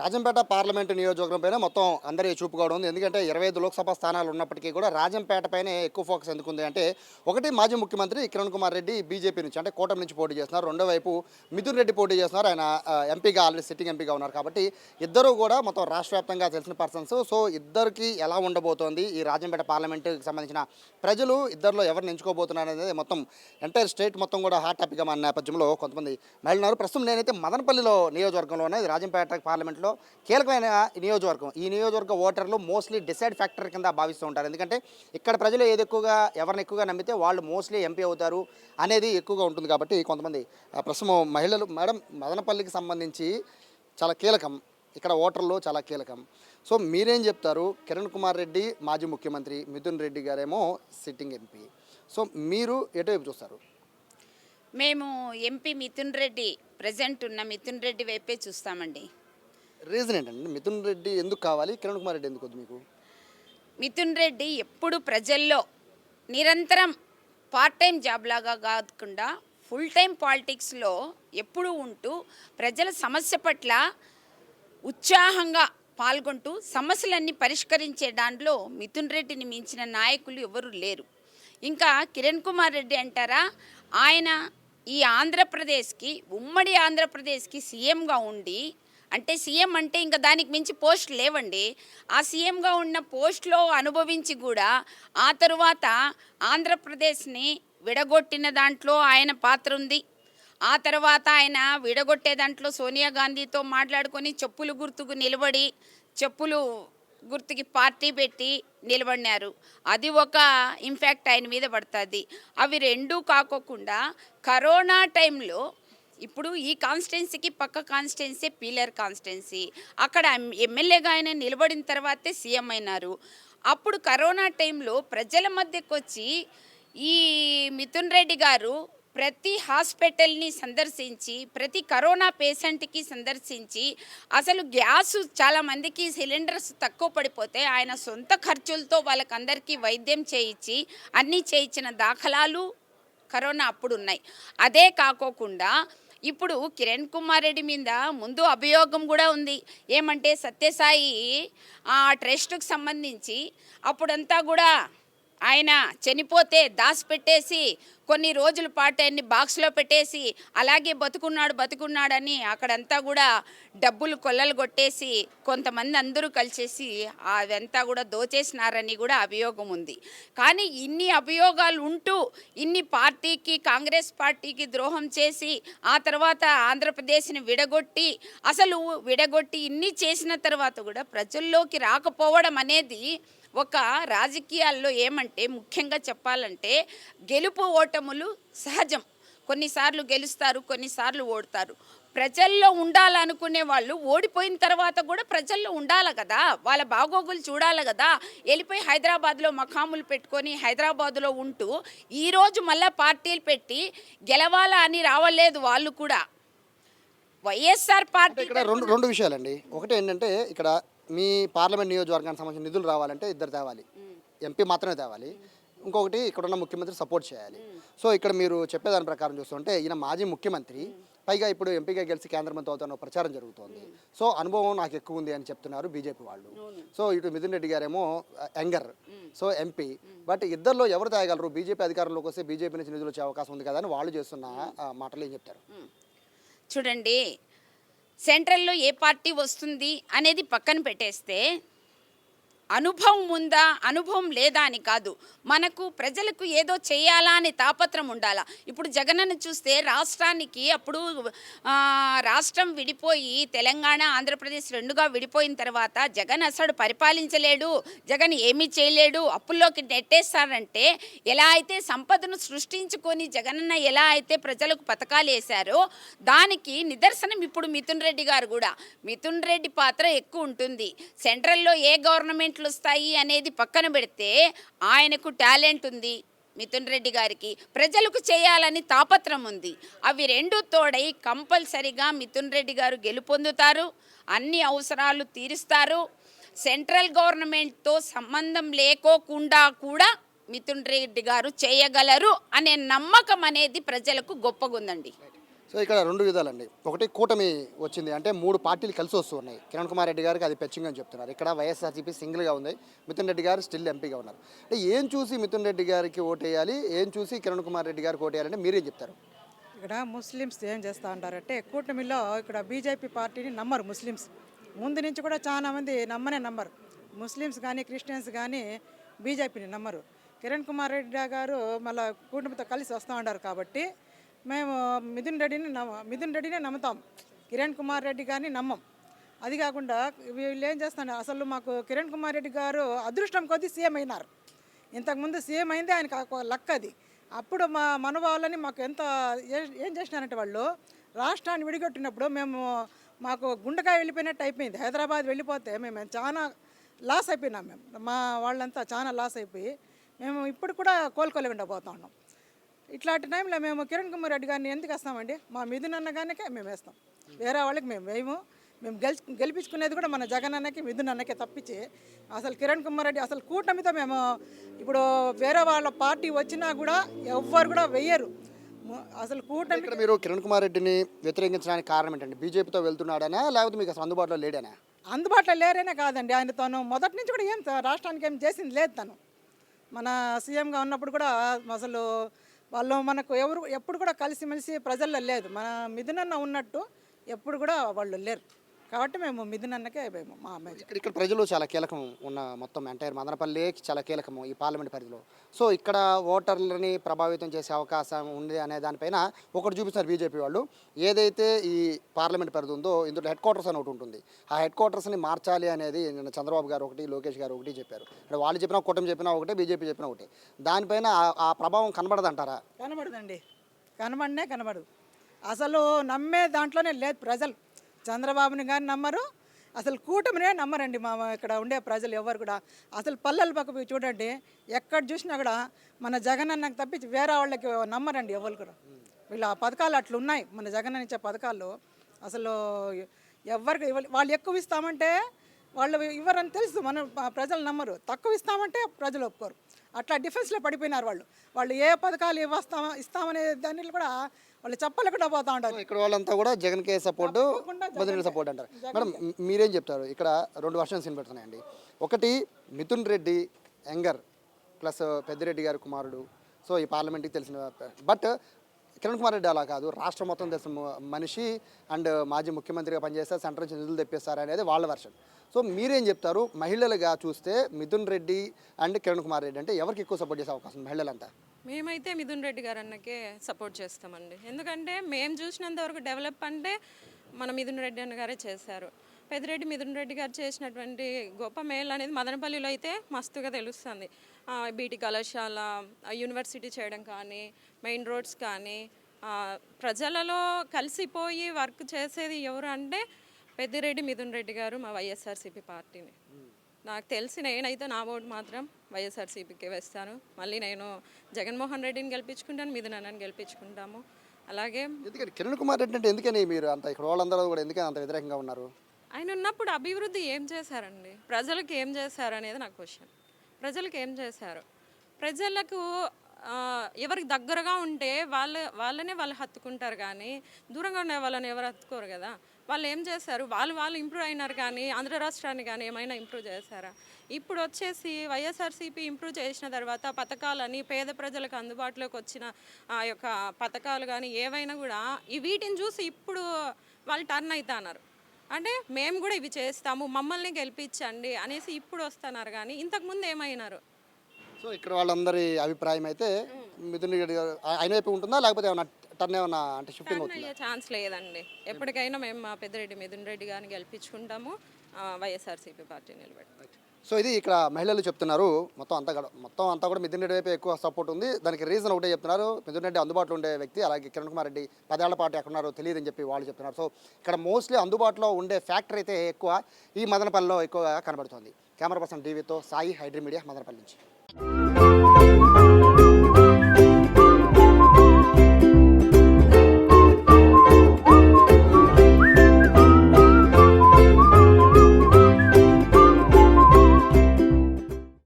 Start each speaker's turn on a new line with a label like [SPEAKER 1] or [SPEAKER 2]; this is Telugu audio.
[SPEAKER 1] రాజంపేట పార్లమెంటు నియోజకవర్గం పైన మొత్తం అందరి చూపు కూడా ఉంది. ఎందుకంటే ఇరవై ఐదు లోక్సభ స్థానాలు ఉన్నప్పటికీ కూడా రాజంపేట పైనే ఎక్కువ ఫోకస్ ఎందుకుంది అంటే ఒకటి మాజీ ముఖ్యమంత్రి కిరణ్ కుమార్ రెడ్డి బీజేపీ నుంచి అంటే కూటమి నుంచి పోటీ చేస్తున్నారు. రెండో వైపు మిథున్ రెడ్డి పోటీ చేస్తున్నారు. ఆయన ఎంపీగా ఆల్రెడీ సిట్టింగ్ ఎంపీగా ఉన్నారు కాబట్టి ఇద్దరు కూడా మొత్తం రాష్ట్ర వ్యాప్తంగా తెలిసిన పర్సన్స్. సో ఇద్దరికి ఎలా ఉండబోతోంది ఈ రాజంపేట పార్లమెంటుకి సంబంధించిన ప్రజలు? ఇద్దరిలో ఎవరిని ఎంచుకోబోతున్నారు అనేది మొత్తం ఎంటైర్ స్టేట్ మొత్తం కూడా హాట్ టాపిక్గా మన నేపథ్యంలో కొంతమంది మహిళన్నారు ప్రస్తుతం నేనైతే మదనపల్లిలో నియోజకవర్గంలోనే రాజంపేట పార్లమెంట్లో కీలకమైన నియోజకవర్గం. ఈ నియోజకవర్గ ఓటర్లు మోస్ట్లీ డిసైడ్ ఫ్యాక్టర్ కింద భావిస్తూ ఉంటారు. ఎందుకంటే ఇక్కడ ప్రజలు ఏది ఎక్కువగా ఎవరిని ఎక్కువగా నమ్మితే వాళ్ళు మోస్ట్లీ ఎంపీ అవుతారు అనేది ఎక్కువగా ఉంటుంది కాబట్టి కొంతమంది ప్రస్తుతం మహిళలు మేడం మదనపల్లికి సంబంధించి చాలా కీలకం. ఇక్కడ ఓటర్లు చాలా కీలకం. సో మీరేం చెప్తారు? కిరణ్ కుమార్ రెడ్డి మాజీ ముఖ్యమంత్రి మిథున్ రెడ్డి గారేమో సిట్టింగ్ ఎంపీ. సో మీరు ఎటువైపు చూస్తారు?
[SPEAKER 2] మేము ఎంపీ మిథున్ రెడ్డి ప్రజెంట్ ఉన్న మిథున్ రెడ్డి వైపే చూస్తామండి.
[SPEAKER 1] రీజన్ ఏంటంటే మిథున్ రెడ్డి ఎందుకు కావాలి? కిరణ్ కుమార్ రెడ్డి ఎందుకు వద్దు మీకు?
[SPEAKER 2] మిథున్ రెడ్డి ఎప్పుడు ప్రజల్లో నిరంతరం పార్ట్ టైం జాబ్ లాగా కాకుండా ఫుల్ టైం పాలిటిక్స్లో ఎప్పుడూ ఉంటూ ప్రజల సమస్య పట్ల ఉత్సాహంగా పాల్గొంటూ సమస్యలన్నీ పరిష్కరించే దాంట్లో మిథున్ రెడ్డిని మించిన నాయకులు ఎవరు లేరు. ఇంకా కిరణ్ కుమార్ రెడ్డి అంటారా? ఆయన ఈ ఆంధ్రప్రదేశ్కి ఉమ్మడి ఆంధ్రప్రదేశ్కి సీఎంగా ఉండి అంటే సీఎం అంటే ఇంకా దానికి మించి పోస్ట్ లేవండి. ఆ సీఎంగా ఉన్న పోస్ట్లో అనుభవించి కూడా ఆ తరువాత ఆంధ్రప్రదేశ్ని విడగొట్టిన దాంట్లో ఆయన పాత్ర ఉంది. ఆ తర్వాత ఆయన విడగొట్టే దాంట్లో సోనియా గాంధీతో మాట్లాడుకొని చెప్పులు గుర్తుకు నిలబడి చెప్పులు గుర్తుకి పార్టీ పెట్టి నిలబడినారు. అది ఒక ఇంపాక్ట్ ఆయన మీద పడుతుంది. అవి రెండూ కాకోకుండా కరోనా టైంలో ఇప్పుడు ఈ కాన్స్టిట్యున్సీకి పక్క కాన్స్టిట్యున్సీ పీలర్ కాన్స్టిట్యున్సీ అక్కడ ఎమ్మెల్యేగా ఆయన నిలబడిన తర్వాతే సీఎం అయినారు. అప్పుడు కరోనా టైంలో ప్రజల మధ్యకు వచ్చి ఈ మిథున్ రెడ్డి గారు ప్రతి హాస్పిటల్ని సందర్శించి ప్రతి కరోనా పేషెంట్కి సందర్శించి అసలు గ్యాస్ చాలామందికి సిలిండర్స్ తక్కువ పడిపోతే ఆయన సొంత ఖర్చులతో వాళ్ళకందరికీ వైద్యం చేయించి అన్నీ చేయించిన దాఖలాలు కరోనా అప్పుడు ఉన్నాయి అదే కాకోకుండా ఇప్పుడు కిరణ్ కుమార్ రెడ్డి మీద ముందు అభియోగం కూడా ఉంది. ఏమంటే సత్యసాయి ఆ ట్రస్ట్కు సంబంధించి అప్పుడంతా కూడా ఆయన చనిపోతే దాచిపెట్టేసి కొన్ని రోజుల పాటు ఆయన్ని బాక్స్లో పెట్టేసి అలాగే బతుకున్నాడు బతుకున్నాడని అక్కడంతా కూడా డబ్బులు కొల్లలు కొట్టేసి కొంతమంది అందరూ కలిసేసి అదంతా కూడా దోచేసినారని కూడా అభియోగం ఉంది. కానీ ఇన్ని అభియోగాలు ఉంటూ ఇన్ని పార్టీకి కాంగ్రెస్ పార్టీకి ద్రోహం చేసి ఆ తర్వాత ఆంధ్రప్రదేశ్ని విడగొట్టి అసలు విడగొట్టి ఇన్ని చేసిన తర్వాత కూడా ప్రజల్లోకి రాకపోవడం అనేది ఒక రాజకీయాల్లో ఏమంటే ముఖ్యంగా చెప్పాలంటే గెలుపు ఓటములు సహజం. కొన్నిసార్లు గెలుస్తారు కొన్నిసార్లు ఓడతారు. ప్రజల్లో ఉండాలనుకునే వాళ్ళు ఓడిపోయిన తర్వాత కూడా ప్రజల్లో ఉండాలి కదా. వాళ్ళ బాగోగులు చూడాలి కదా. వెళ్ళిపోయి హైదరాబాద్లో మకాములు పెట్టుకొని హైదరాబాద్లో ఉంటూ ఈరోజు మళ్ళీ పార్టీలు పెట్టి గెలవాలా అని రావలేదు వాళ్ళు కూడా. వైఎస్ఆర్ పార్టీ
[SPEAKER 1] ఇక్కడ రెండు రెండు విషయాలండి. ఒకటి ఏంటంటే ఇక్కడ మీ పార్లమెంట్ నియోజకవర్గానికి సంబంధించిన నిధులు రావాలంటే ఇద్దరు తేవాలి. ఎంపీ మాత్రమే తేవాలి. ఇంకొకటి ఇక్కడ ఉన్న ముఖ్యమంత్రి సపోర్ట్ చేయాలి. సో ఇక్కడ మీరు చెప్పేదాని ప్రకారం చూస్తుంటే ఈయన మాజీ ముఖ్యమంత్రి పైగా ఇప్పుడు ఎంపీగా గెలిచి కేంద్ర మంత్రి అవుతున్న ప్రచారం జరుగుతోంది. సో అనుభవం నాకు ఎక్కువ ఉంది అని చెప్తున్నారు బీజేపీ వాళ్ళు. సో ఇటు మిథున్ రెడ్డి గారేమో యంగర్ సో ఎంపీ. బట్ ఇద్దరిలో ఎవరు తేగలరు? బీజేపీ అధికారంలోకి వస్తే బీజేపీ నుంచి నిధులు వచ్చే అవకాశం ఉంది కదా అని వాళ్ళు చేస్తున్న మాటలు ఏం చెప్తారు?
[SPEAKER 2] చూడండి సెంట్రల్లో ఏ పార్టీ వస్తుంది అనేది పక్కన పెట్టేస్తే అనుభవం ఉందా అనుభవం లేదా అని కాదు. మనకు ప్రజలకు ఏదో చేయాలా అనే తాపత్రం ఉండాలా. ఇప్పుడు జగనన్న చూస్తే రాష్ట్రానికి అప్పుడు రాష్ట్రం విడిపోయి తెలంగాణ ఆంధ్రప్రదేశ్ రెండుగా విడిపోయిన తర్వాత జగన్ అసలు పరిపాలించలేడు జగన్ ఏమీ చేయలేడు అప్పుల్లోకి నెట్టేస్తారంటే ఎలా అయితే సంపదను సృష్టించుకొని జగనన్న ఎలా అయితే ప్రజలకు పథకాలు వేశారో దానికి నిదర్శనం ఇప్పుడు మిథున్ రెడ్డి గారు కూడా. మిథున్ రెడ్డి పాత్ర ఎక్కువ ఉంటుంది. సెంట్రల్లో ఏ గవర్నమెంట్ గవర్నమెంట్లు వస్తాయి అనేది పక్కన పెడితే ఆయనకు టాలెంట్ ఉంది మిథున్ రెడ్డి గారికి. ప్రజలకు చేయాలని తాపత్రం ఉంది. అవి రెండు తోడై కంపల్సరిగా మిథున్ రెడ్డి గారు గెలుపొందుతారు. అన్ని అవసరాలు తీరుస్తారు. సెంట్రల్ గవర్నమెంట్తో సంబంధం లేకోకుండా కూడా మిథున్ రెడ్డి గారు చేయగలరు అనే నమ్మకం అనేది ప్రజలకు గొప్పగుందండి.
[SPEAKER 1] సో ఇక్కడ రెండు విధాలండి. ఒకటి కూటమి వచ్చింది. అంటే మూడు పార్టీలు కలిసి వస్తున్నాయి. కిరణ్ కుమార్ రెడ్డి గారికి అది పెచ్చింగ్ అని చెప్తున్నారు. ఇక్కడ వైఎస్ఆర్సీపీ సింగిల్గా ఉంది. మిథున్ రెడ్డి గారు స్టిల్ ఎంపీగా ఉన్నారు. అంటే ఏం చూసి మిథున్ రెడ్డి గారికి ఓటేయాలి? ఏం చూసి కిరణ్ కుమార్ రెడ్డి గారికి ఓటేయాలంటే మీరేం చెప్తారు.
[SPEAKER 3] ఇక్కడ ముస్లిమ్స్ ఏం చేస్తూ ఉంటారంటే కూటమిలో ఇక్కడ బీజేపీ పార్టీని నమ్మరు ముస్లిమ్స్. ముందు నుంచి కూడా చాలా మంది నమ్మనే నమ్మరు. ముస్లిమ్స్ కానీ క్రిస్టియన్స్ కానీ బీజేపీని నమ్మరు. కిరణ్ కుమార్ రెడ్డి గారు మళ్ళీ కూటమితో కలిసి వస్తూ ఉంటారు కాబట్టి మేము మిథున్ రెడ్డిని నమ్మ మిథున్ రెడ్డినే నమ్ముతాం. కిరణ్ కుమార్ రెడ్డి గారిని నమ్మం. అది కాకుండా వీళ్ళు ఏం చేస్తాను అసలు మాకు కిరణ్ కుమార్ రెడ్డి గారు అదృష్టం కొద్దీ సీఎం అయినారు. ఇంతకుముందు సీఎం అయింది ఆయనకు లక్క లక్ అది. అప్పుడు మా మన వాళ్ళని మాకు ఎంత ఏం చేసినారంటే వాళ్ళు రాష్ట్రాన్ని విడిగొట్టినప్పుడు మేము మాకు గుండెకాయ వెళ్ళిపోయినట్టు అయిపోయింది. హైదరాబాద్ వెళ్ళిపోతే మేము చాలా లాస్ అయిపోయినాం మేము. మా వాళ్ళంతా చాలా లాస్ అయిపోయి మేము ఇప్పుడు కూడా కోలుకోలేకుండా పోతా ఉన్నాం. ఇట్లాంటి టైంలో మేము కిరణ్ కుమార్ రెడ్డి గారిని ఎందుకు వేస్తామండి? మా మిథున్ అన్నగానికే మేము వేస్తాం. వేరే వాళ్ళకి మేము వేయము. మేము గెలిచి గెలిపించుకునేది కూడా మన జగన్ అన్నకి మిథున్ అన్నకే తప్పించి అసలు కిరణ్ కుమార్ రెడ్డి అసలు కూటమితో మేము ఇప్పుడు వేరే వాళ్ళ పార్టీ వచ్చినా కూడా ఎవ్వరు కూడా వెయ్యరు అసలు కూటమి
[SPEAKER 1] మీరు కిరణ్ కుమార్ రెడ్డిని వ్యతిరేకించడానికి కారణం ఏంటంటే బీజేపీతో వెళ్తున్నాడనా లేకపోతే మీకు అసలు అందుబాటులో లేడనా?
[SPEAKER 3] అందుబాటులో లేరేనే కాదండి ఆయన తను మొదటి నుంచి కూడా ఏం రాష్ట్రానికి ఏం చేసింది లేదు తను. మన సీఎంగా ఉన్నప్పుడు కూడా అసలు వాళ్ళు మనకు ఎవరు ఎప్పుడు కూడా కలిసిమెలిసి ప్రజల్లో లేదు. మన మిథునన్న ఉన్నట్టు ఎప్పుడు కూడా వాళ్ళు లేరు. కాబట్టి మేము మిథునన్నకే మేము మా అమ్మాయి
[SPEAKER 1] ఇక్కడ ఇక్కడ ప్రజలు చాలా కీలకం ఉన్న మొత్తం ఎంటైర్ మదనపల్లి చాలా కీలకము ఈ పార్లమెంట్ పరిధిలో. సో ఇక్కడ ఓటర్లని ప్రభావితం చేసే అవకాశం ఉంది అనే దానిపైన ఒకటి చూపిస్తారు బీజేపీ వాళ్ళు. ఏదైతే ఈ పార్లమెంట్ పరిధి ఉందో ఇందులో హెడ్ క్వార్టర్స్ అని ఒకటి ఉంటుంది. ఆ హెడ్ క్వార్టర్స్ని మార్చాలి అనేది నిన్న చంద్రబాబు గారు ఒకటి లోకేష్ గారు ఒకటి చెప్పారు. అంటే వాళ్ళు చెప్పినా కూటమి చెప్పినా ఒకటే బీజేపీ చెప్పినా ఒకటే. దానిపైన ఆ- ఆ ప్రభావం కనబడదంటారా?
[SPEAKER 3] కనబడదండి. కనబడనే కనబడదు. అసలు నమ్మే దాంట్లోనే లేదు ప్రజలు. చంద్రబాబుని కానీ నమ్మరు. అసలు కూటమినే నమ్మరండి మా ఇక్కడ ఉండే ప్రజలు ఎవరు కూడా. అసలు పల్లెల పక్క చూడండి ఎక్కడ చూసినా కూడా మన జగన్ అన్నకు తప్పించి వేరే వాళ్ళకి నమ్మరండి ఎవరు కూడా. వీళ్ళ పథకాలు అట్లా ఉన్నాయి. మన జగన్ అన్న ఇచ్చే పథకాలు అసలు ఎవరికి వాళ్ళు ఎక్కువ ఇస్తామంటే వాళ్ళు ఇవ్వరని తెలుసు. మన ప్రజలు నమ్మరు. తక్కువ ఇస్తామంటే ప్రజలు ఒప్పుకోరు. అట్లా డిఫెన్స్లో పడిపోయినారు వాళ్ళు. వాళ్ళు ఏ పథకాలు ఇవ్వస్తామా ఇస్తామనే దానిలో కూడా వాళ్ళు చెప్పలేకుండా పోతా ఉంటారు.
[SPEAKER 1] ఇక్కడ వాళ్ళంతా కూడా జగన్ కే సపోర్ట్ బదిలీ సపోర్ట్ అంటారు. మేడం మీరేం చెప్తారు? ఇక్కడ రెండు వర్షన్స్ వినపెడుతున్నాయండి ఒకటి మిథున్ రెడ్డి యంగర్ ప్లస్ పెద్దిరెడ్డి గారి కుమారుడు. సో ఈ పార్లమెంట్కి తెలిసిన బట్ కిరణ్ కుమార్ రెడ్డి అలా కాదు. రాష్ట్రం మొత్తం తెలిసిన మనిషి అండ్ మాజీ ముఖ్యమంత్రిగా పనిచేస్తారు సెంట్రల్ నుంచి నిధులు తెప్పిస్తారు అనేది వాళ్ళ వర్షన్. సో మీరేం చెప్తారు? మహిళలుగా చూస్తే మిథున్ రెడ్డి అండ్ కిరణ్ కుమార్ రెడ్డి అంటే ఎవరికి ఎక్కువ సపోర్ట్ చేసే అవకాశం మహిళలంతా?
[SPEAKER 4] మేమైతే మిథున్ రెడ్డి గారు అన్నకే సపోర్ట్ చేస్తామండి. ఎందుకంటే మేము చూసినంత వరకు డెవలప్ అంటే మన మిథున్ రెడ్డి అన్న గారే చేశారు. పెద్దిరెడ్డి మిథున్ రెడ్డి గారు చేసినటువంటి గొప్ప మేలు అనేది మదనపల్లిలో అయితే మస్తుగా తెలుస్తుంది. బీటీ కళాశాల యూనివర్సిటీ చేయడం కానీ మెయిన్ రోడ్స్ కానీ ప్రజలలో కలిసిపోయి వర్క్ చేసేది ఎవరు అంటే పెద్దిరెడ్డి మిథున్ రెడ్డి గారు మా వైఎస్ఆర్సీపీ పార్టీని. నాకు తెలిసి నేనైతే నా ఓటు మాత్రం వైఎస్ఆర్సీపీకి వేస్తాను. మళ్ళీ నేను జగన్మోహన్ రెడ్డిని గెలిపించుకుంటాను మిథున్ అన్నని గెలిపించుకుంటాము. అలాగే
[SPEAKER 1] ఎందుకంటే కిరణ్ కుమార్ రెడ్డి అంటే ఎందుకని మీరు అంత ఇక్కడ వాళ్ళందరూ కూడా ఎందుకని అంత వ్యతిరేకంగా ఉన్నారు?
[SPEAKER 4] ఆయన ఉన్నప్పుడు అభివృద్ధి ఏం చేశారండి? ప్రజలకు ఏం చేశారు అనేది నా క్వశ్చన్. ప్రజలకు ఏం చేశారు? ప్రజలకు ఎవరికి దగ్గరగా ఉంటే వాళ్ళ వాళ్ళనే వాళ్ళు హత్తుకుంటారు కానీ దూరంగా ఉండే వాళ్ళని ఎవరు హత్తుకోరు కదా? వాళ్ళు ఏం చేశారు? వాళ్ళు వాళ్ళు ఇంప్రూవ్ అయినారు కానీ ఆంధ్ర రాష్ట్రాన్ని కానీ ఏమైనా ఇంప్రూవ్ చేశారా? ఇప్పుడు వచ్చేసి వైఎస్ఆర్సీపీ ఇంప్రూవ్ చేసిన తర్వాత పథకాలని పేద ప్రజలకు అందుబాటులోకి వచ్చిన ఆ యొక్క పథకాలు కానీ ఏవైనా కూడా ఈ వీటిని చూసి ఇప్పుడు వాళ్ళు టర్న్ అవుతున్నారు అంటే మేము కూడా ఇవి చేస్తాము మమ్మల్ని గెలిపించండి అనేసి ఇప్పుడు వస్తున్నారు కానీ ఇంతకుముందు ఏమైనారు?
[SPEAKER 1] సో ఇక్కడ వాళ్ళందరి అభిప్రాయం అయితే మిథున్ రెడ్డి గారు ఆయన వైపు ఉంటుందా లేకపోతే ఏమన్నా టర్న్ ఏమన్నా అంటే షిఫ్టింగ్ అవుతుందా?
[SPEAKER 4] అయ్యే ఛాన్స్ లేదండి. ఎప్పటికైనా మేము మా పెద్దిరెడ్డి మిథున్ రెడ్డి గారిని గెలిపించుకుంటాము ఆ, వైఎస్ఆర్సీపీ పార్టీ నిలబెడతాం
[SPEAKER 1] సో ఇది ఇక్కడ మహిళలు చెప్తున్నారు. మొత్తం అంతా కూడా మొత్తం అంతా కూడా మిథున్ రెడ్డి వైపు ఎక్కువ సపోర్ట్ ఉంది. దానికి రీజన్ ఒకటే చెప్తున్నారు. మిథున్ రెడ్డి అందుబాటులో ఉండే వ్యక్తి అలాగే కిరణ్ కుమార్ రెడ్డి పదేళ్ళ పాటు ఎక్కడున్నారో తెలియదని చెప్పి వాళ్ళు చెప్తున్నారు. సో ఇక్కడ మోస్ట్లీ అందుబాటులో ఉండే ఫ్యాక్టరీ అయితే ఎక్కువ ఈ మదనపల్లిలో ఎక్కువగా కనబడుతుంది. కెమెరా పర్సన్ టీవీతో సాయి హైడ్రీ మీడియా మదనపల్లి నుంచి.